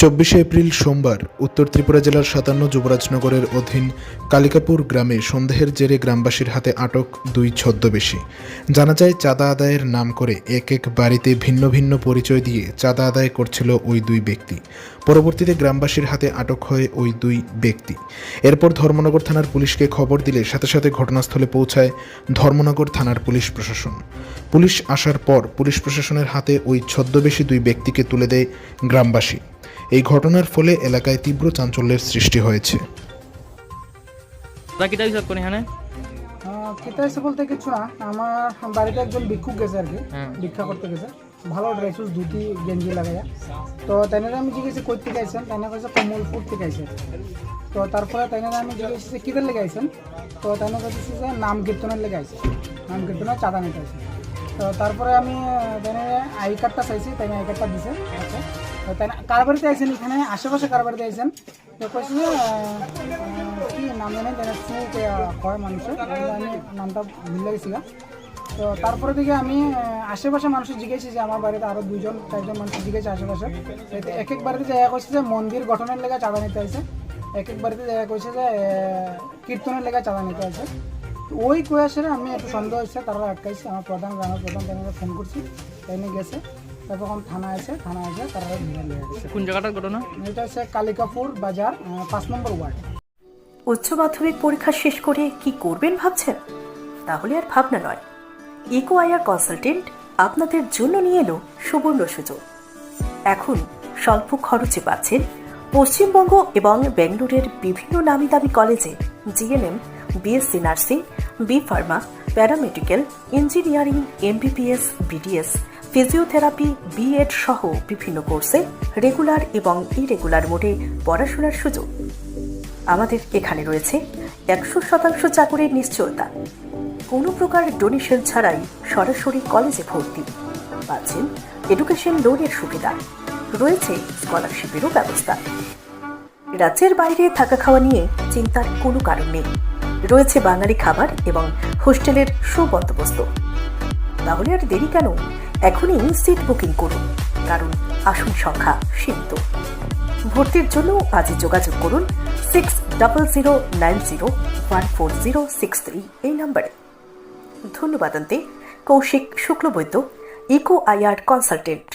চব্বিশে এপ্রিল সোমবার উত্তর ত্রিপুরা জেলার সাতান্ন যুবরাজনগরের অধীন কালিকাপুর গ্রামে সন্দেহের জেরে গ্রামবাসীর হাতে আটক দুই ছদ্মবেশী। জানা যায়, চাঁদা আদায়ের নাম করে এক এক বাড়িতে ভিন্ন ভিন্ন পরিচয় দিয়ে চাঁদা আদায় করছিল ওই দুই ব্যক্তি। পরবর্তীতে গ্রামবাসীর হাতে আটক হয় ওই দুই ব্যক্তি। এরপর ধর্মনগর থানার পুলিশকে খবর দিলে সাথে সাথে ঘটনাস্থলে পৌঁছায় ধর্মনগর থানার পুলিশ প্রশাসন। পুলিশ আসার পর পুলিশ প্রশাসনের হাতে ওই ছদ্মবেশী দুই ব্যক্তিকে তুলে দেয় গ্রামবাসী। এই ঘটনার ফলে এলাকায় তীব্র চাঞ্চল্যের সৃষ্টি হয়েছে। এখানে? খেতে বলতে কিছু না। আমার বাড়িতে একজন ভিক্ষুক গেছে আর কি। হ্যাঁ। ভিক্ষা করতে গেছে। ভালো ড্রেস ধুতি গেঞ্জি লাগাইয়া। তো তাইনারা আমি জিজ্ঞেস কই থেকে আইসেন তাইনা কাছে কমলপুর থেকে আইসেন তো তারপরে তাইনারা আমি জিজ্ঞেস যে কিদের লেগে আইসেন তো তাইনা কাছে যে নাম কীর্তনের লেগে আইসে নাম কীর্তনের চাঁদা নিতে আইসে তো তারপরে আমি তাইনারা আই কার্ডটা চাইছি। তাই আই কার্ডটা দিছে। আচ্ছা। তাই কার বাড়িতে এখানে? আশেপাশে কার বাড়িতে আইসেন তো কইছে যে কি নাম তাই সুখ হয় মানুষের? আমি নামটা ভুলে গেছিলাম তো তারপরে থেকে আমি আশেপাশে মানুষের জিজ্ঞেসি যে আমার বাড়িতে আরও দুজন চারজন মানুষ জিজ্ঞেসি আশেপাশে। এক এক বাড়িতে জায়গা কইছে যে মন্দির গঠনের লেগে চাঁদা নিতে আছে এক এক বাড়িতে জায়গা কইছে যে কীর্তনের লেগে চাঁদা নিতে আছে ওই কয়াসের আমি একটু সন্দেহ হয়েছে তারা আটকাইছে। আমার প্রধান গ্রামের প্রধান ফোন করছি। তাই গেছে। তারপর যখন থানা আছে থানা আছে তারা নিয়ে নিয়ে গেছে কোন জায়গাটার ঘটনা? এটা হচ্ছে কালিকাপুর বাজার পাঁচ নম্বর ওয়ার্ড। উচ্চ মাধ্যমিক পরীক্ষা শেষ করে কি করবেন ভাবছেন? তাহলে আর ভাবনা নয়। ইকো আয়ার কনসালটেন্ট আপনাদের জন্য নিয়ে এলো সুবর্ণ সুযোগ। এখন স্বল্প খরচে পাচ্ছেন পশ্চিমবঙ্গ এবং বেঙ্গালুরের বিভিন্ন নামি দামি কলেজে GNM BSc nursing B pharma paramedical engineering MBBS BDS physiotherapy, BEd সহ বিভিন্ন কোর্সে রেগুলার এবং ইরেগুলার মোডে পড়াশোনার সুযোগ। আমাদের এখানে রয়েছে একশো শতাংশ চাকরির নিশ্চয়তা। কোনো প্রকার ডোনেশন ছাড়াই সরাসরি কলেজে ভর্তি। পাচ্ছেন এডুকেশন লোনের সুবিধা। রয়েছে স্কলারশিপেরও ব্যবস্থা। রাজ্যের বাইরে থাকা খাওয়া নিয়ে চিন্তার কোনো কারণ নেই। রয়েছে বাঙালি খাবার এবং হোস্টেলের সুবন্দোবস্ত। তাহলে আর দেরি কেন? এখনই সিট বুকিং করুন, কারণ আসন সংখ্যা সীমিত। ভর্তির জন্য আজই যোগাযোগ করুন six double zero nine zero one four zero six three এই নম্বরে। ধন্যবাদ আনতে Koushik Shuklabaidya eco IR consultant